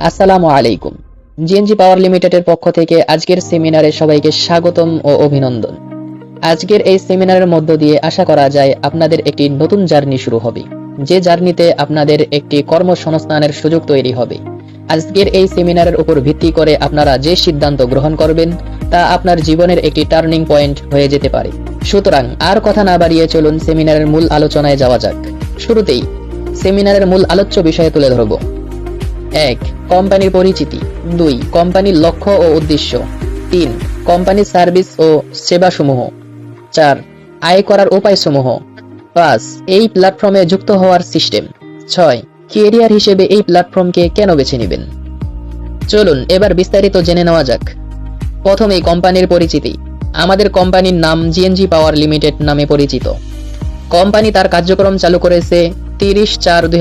আসসালামু আলাইকুম। জিএনজি পাওয়ার লিমিটেডের পক্ষ থেকে আজকের সেমিনারে সবাইকে স্বাগতম ও অভিনন্দন। আজকের এই সেমিনারের মধ্য দিয়ে আশা করা যায় আপনাদের একটি নতুন জার্নি শুরু হবে। যে জার্নিতে আপনাদের একটি কর্মসংস্থানের সুযোগ তৈরি হবে। আজকের এই সেমিনারের উপর ভিত্তি করে আপনারা যে সিদ্ধান্ত গ্রহণ করবেন, তা আপনার জীবনের একটি টার্নিং পয়েন্ট হয়ে যেতে পারে। সুতরাং আর কথা না বাড়িয়ে চলুন সেমিনারের মূল আলোচনায় যাওয়া যাক। শুরুতেই সেমিনারের মূল আলোচ্য বিষয়ে তুলে ধরব। এক, কোম্পানির পরিচিতি। দুই, কোম্পানির লক্ষ্য ও উদ্দেশ্য। তিন, কোম্পানির সার্ভিস ও সেবাসমূহ। চার, আয় করার উপায়সমূহ। পাঁচ, এই প্ল্যাটফর্মে যুক্ত হওয়ার সিস্টেম। ছয়, কেরিয়ার হিসেবে এই প্ল্যাটফর্মকে কেন বেছে নেবেন? চলুন, এবার বিস্তারিত জেনে নেওয়া যাক। প্রথমেই কোম্পানির পরিচিতি। আমাদের কোম্পানির নাম জিএনজি পাওয়ার লিমিটেড নামে পরিচিত। কোম্পানি তার কার্যক্রম চালু করেছে তিরিশ চার দুই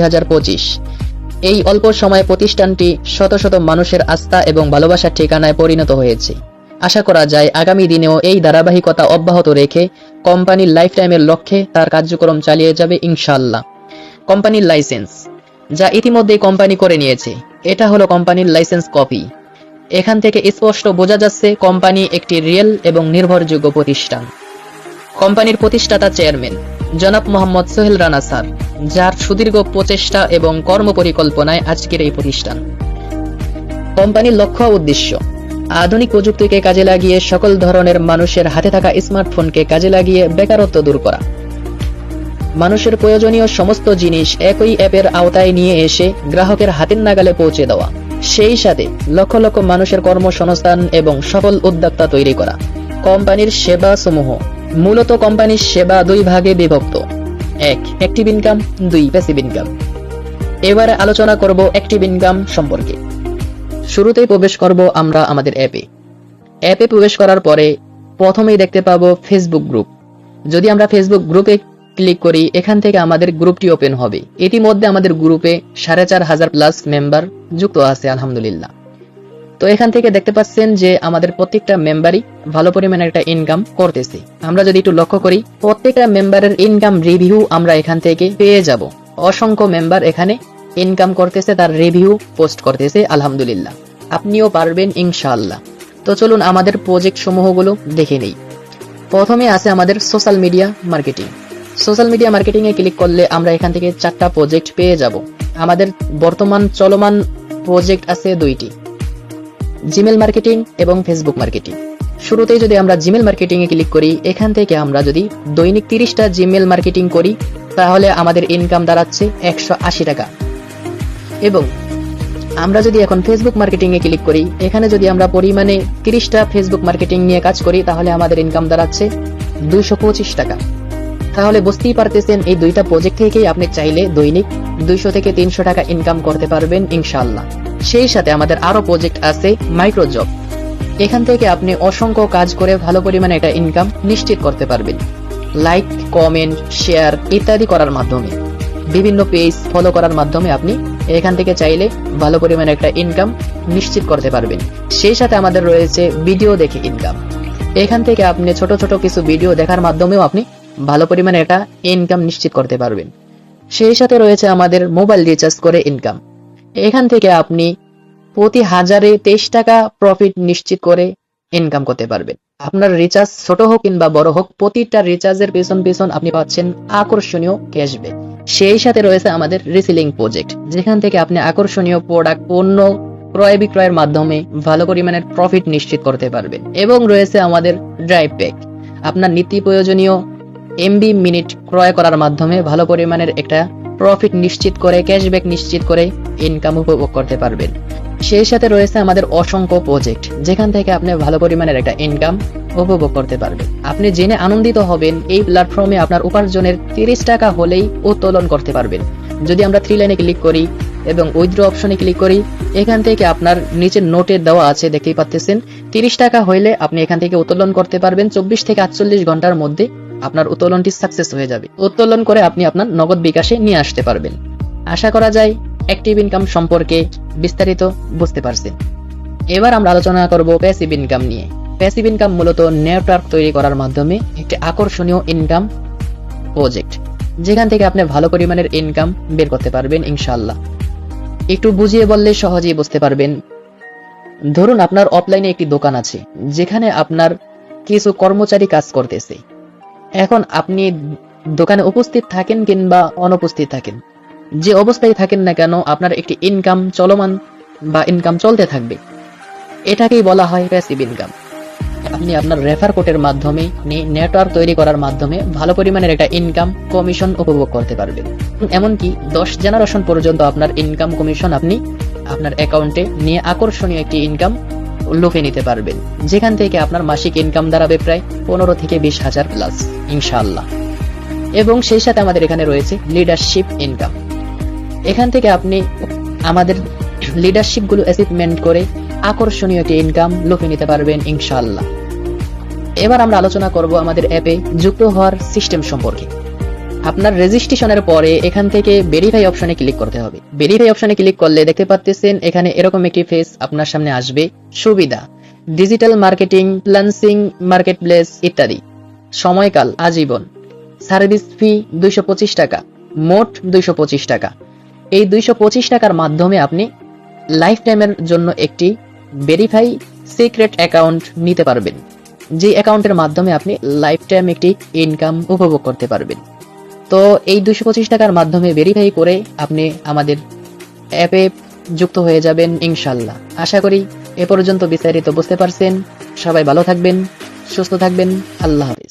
এই অল্প সময়ে প্রতিষ্ঠানটি শত শত মানুষের আস্থা এবং ভালোবাসার ঠিকানায় পরিণত হয়েছে। আশা করা যায় আগামী দিনেও এই ধারাবাহিকতা অব্যাহত রেখে কোম্পানির লাইফ টাইমের লক্ষ্যে তার কার্যক্রম চালিয়ে যাবে ইনশাল্লাহ কোম্পানির লাইসেন্স। যা ইতিমধ্যে কোম্পানি করে নিয়েছে। এটা হলো কোম্পানির লাইসেন্স কপি। এখান থেকে স্পষ্ট বোঝা যাচ্ছে কোম্পানি একটি রিয়েল এবং নির্ভরযোগ্য প্রতিষ্ঠান। কোম্পানির প্রতিষ্ঠাতা চেয়ারম্যান, জনাব মোহাম্মদ সোহেল রানা স্যার। যার সুদীর্ঘ প্রচেষ্টা এবং কর্মপরিকল্পনায় আজকের এই প্রতিষ্ঠান। কোম্পানির লক্ষ্য উদ্দেশ্য, আধুনিক প্রযুক্তিকে কাজে লাগিয়ে সকল ধরনের মানুষের হাতে থাকা স্মার্টফোনকে কাজে লাগিয়ে বেকারত্ব দূর করা। মানুষের প্রয়োজনীয় সমস্ত জিনিস একই অ্যাপের আওতায় নিয়ে এসে গ্রাহকের হাতের নাগালে পৌঁছে দেওয়া, সেই সাথে লক্ষ লক্ষ মানুষের কর্মসংস্থান এবং সফল উদ্যোক্তা তৈরি করা। কোম্পানির সেবা সমূহ মূলত কোম্পানির সেবা দুই ভাগে বিভক্ত। এক অ্যাক্টিভ ইনকাম দুই প্যাসিভ ইনকাম এবারে আলোচনা করব অ্যাক্টিভ ইনকাম সম্পর্কে। শুরুতেই প্রবেশ করব আমরা আমাদের অ্যাপে অ্যাপে প্রবেশ করার পরে প্রথমেই দেখতে পাবো ফেসবুক গ্রুপ যদি আমরা ফেসবুক গ্রুপে ক্লিক করি, এখান থেকে আমাদের গ্রুপটি ওপেন হবে। ইতিমধ্যে আমাদের গ্রুপে সাড়ে চার হাজার প্লাস মেম্বার যুক্ত আছে, আলহামদুলিল্লাহ। তো এখান থেকে দেখতে পাচ্ছেন যে আমাদের প্রত্যেকটা মেম্বারই ভালো পরিমাণে একটা ইনকাম করতেছে। আমরা যদি একটু লক্ষ্য করি, প্রত্যেকটা মেম্বারের ইনকাম রিভিউ আমরা এখান থেকে পেয়ে যাব। অসংখ্য মেম্বার এখানে ইনকাম করতেছে, তার রিভিউ পোস্ট করতেছে, আলহামদুলিল্লাহ। আপনিও পারবেন ইনশাআল্লাহ। তো চলুন আমাদের প্রজেক্ট সমূহগুলো দেখে নেই। প্রথমে আছে আমাদের social media marketing social media marketing এ ক্লিক করলে আমরা এখান থেকে চারটা প্রজেক্ট পেয়ে যাব। আমাদের বর্তমান চলমান প্রজেক্ট আছে দুইটি। জিমেল মার্কেটিং এবং ফেসবুক মার্কেটিং। শুরুতেই যদি আমরা জিমেল মার্কেটিং এ ক্লিক করি, এখান থেকে আমরা যদি দৈনিক তিরিশটা জিমেল মার্কেটিং করি, তাহলে আমাদের ইনকাম দাঁড়াচ্ছে একশো আশি টাকা। এবং আমরা যদি এখন ফেসবুক মার্কেটিং এ ক্লিক করি, এখানে যদি আমরা পরিমাণে তিরিশটা ফেসবুক মার্কেটিং নিয়ে কাজ করি, তাহলে আমাদের ইনকাম দাঁড়াচ্ছে দুইশো পঁচিশ টাকা। তাহলে বুঝতেই পারতেছেন, এই দুইটা প্রজেক্ট থেকেই আপনি চাইলে দৈনিক দুইশো থেকে তিনশো টাকা ইনকাম করতে পারবেন ইনশাল্লাহ সেই সাথে আমাদের আরও প্রজেক্ট আছে মাইক্রোজব এখান থেকে আপনি অসংখ্য কাজ করে ভালো পরিমাণে একটা ইনকাম নিশ্চিত করতে পারবেন। লাইক কমেন্ট শেয়ার ইত্যাদি করার মাধ্যমে। বিভিন্ন পেজ ফলো করার মাধ্যমে আপনি এখান থেকে চাইলে ভালো পরিমাণে একটা ইনকাম নিশ্চিত করতে পারবেন। সেই সাথে আমাদের রয়েছে ভিডিও দেখে ইনকাম এখান থেকে আপনি ছোট ছোট কিছু ভিডিও দেখার মাধ্যমেও আপনি ভালো পরিমাণে একটা ইনকাম নিশ্চিত করতে পারবেন। সেই সাথে রয়েছে আমাদের মোবাইল রিচার্জ করে ইনকাম এখান থেকে আপনি প্রতি হাজারে তেইশ টাকা প্রফিট নিশ্চিত করে ইনকাম করতে পারবেন। আপনার রিচার্জ ছোট হোক কিংবা বড় হোক, প্রতিটা রিচার্জের পেছন পেছন আপনি পাচ্ছেন আকর্ষণীয় ক্যাশব্যাক সেই সাথে রয়েছে আমাদের রিসিলিং প্রজেক্ট যেখান থেকে আপনি আকর্ষণীয় প্রোডাক্ট পণ্য ক্রয় বিক্রয়ের মাধ্যমে ভালো পরিমাণের প্রফিট নিশ্চিত করতে পারবেন। এবং রয়েছে আমাদের ড্রাইভ প্যাক আপনার নিত্য প্রয়োজনীয় এমবি মিনিট ক্রয় করার মাধ্যমে ভালো পরিমাণের একটা প্রফিট নিশ্চিত করে ক্যাশব্যাক নিশ্চিত করে ইনকাম উপভোগ করতে পারবেন। সেই সাথে রয়েছে আমাদের অসংখ্য প্রজেক্ট যেখান থেকে আপনি ভালো পরিমাণের একটা ইনকাম উপভোগ করতে পারবেন। আপনি জেনে আনন্দিত হবেন, এই প্ল্যাটফর্মে আপনার উপার্জনের তিরিশ টাকা হলেই উত্তোলন করতে পারবেন। যদি আমরা থ্রি লাইনে ক্লিক করি এবং উইথড্র অপশনে ক্লিক করি, এখান থেকে আপনার নিচে নোটে দেওয়া আছে, দেখতেই পাচ্ছেন তিরিশ টাকা হইলে আপনি এখান থেকে উত্তোলন করতে পারবেন। চব্বিশ থেকে আটচল্লিশ ঘণ্টার মধ্যে আপনার উত্তোলনটি সাকসেস হয়ে যাবে। উত্তোলন করে আপনি আপনার নগদ বিকাশে নিয়ে আসতে পারবেন। আশা করা যায় অ্যাক্টিভ ইনকাম সম্পর্কে বিস্তারিত বুঝতে পারছেন। এবার আমরা আলোচনা করব প্যাসিভ ইনকাম নিয়ে। প্যাসিভ ইনকাম মূলত নেটওয়ার্ক তৈরি করার মাধ্যমে একটি আকর্ষণীয় ইনকাম প্রজেক্ট যেখান থেকে আপনি ভালো পরিমাণের ইনকাম বের করতে পারবেন ইনশাল্লাহ একটু বুঝিয়ে বললে সহজেই বুঝতে পারবেন। ধরুন আপনার অফলাইনে একটি দোকান আছে, যেখানে আপনার কিছু কর্মচারী কাজ করতেছে। এখন আপনি দোকানে উপস্থিত থাকেন কিংবা অনুপস্থিত থাকেন, যে অবস্থায় থাকেন না কেন আপনার একটি ইনকাম চলমান বা ইনকাম চলতে থাকবে। এটাকেই বলা হয় প্যাসিভ ইনকাম আপনি আপনার রেফার কোডের মাধ্যমে নেটওয়ার্ক তৈরি করার মাধ্যমে ভালো পরিমাণের একটা ইনকাম কমিশন উপভোগ করতে পারবেন। এমনকি দশ জেনারেশন পর্যন্ত আপনার ইনকাম কমিশন আপনি আপনার অ্যাকাউন্টে নিয়ে আকর্ষণীয় একটি ইনকাম লুফে নিতে পারবেন। যেখান থেকে আপনার মাসিক ইনকাম দাঁড়াবে প্রায় পনেরো থেকে বিশ হাজার প্লাস ইনশাআল্লাহ। এবং সেই সাথে আমাদের এখানে রয়েছে লিডারশিপ ইনকাম এখান থেকে আপনি আমাদের লিডারশিপগুলো অ্যাচিভমেন্ট করে আকর্ষণীয় একটি ইনকাম লুফে নিতে পারবেন, ইনশাআল্লাহ। এবার আমরা আলোচনা করব আমাদের অ্যাপে যুক্ত হওয়ার সিস্টেম সম্পর্কে। আপনার রেজিস্ট্রেশনের পরে এখান থেকে ভেরিফাই অপশনে ক্লিক করতে হবে। ভেরিফাই অপশনে ক্লিক করলে দেখতে পাচ্ছেন এখানে এরকম একটি ফেস আপনার সামনে আসবে। সুবিধা ডিজিটাল মার্কেটিং প্লান্সিং মার্কেট প্লেস ইত্যাদি। সময়কাল, আজীবন। সার্ভিস ফি দুইশো পঁচিশ টাকা, মোট দুইশো পঁচিশ টাকা। এই দুইশো পঁচিশ টাকার মাধ্যমে আপনি লাইফ টাইমের জন্য একটি ভেরিফাই সিক্রেট অ্যাকাউন্ট নিতে পারবেন। যে অ্যাকাউন্টের মাধ্যমে আপনি লাইফ টাইম একটি ইনকাম উপভোগ করতে পারবেন। তো এই দুশো পঁচিশ টাকার মাধ্যমে ভেরিফাই করে আপনি আমাদের অ্যাপে যুক্ত হয়ে যাবেন ইনশাল্লাহ। আশা করি এ পর্যন্ত বিস্তারিত বুঝতে পারছেন। সবাই ভালো থাকবেন, সুস্থ থাকবেন। আল্লাহ হাফিজ।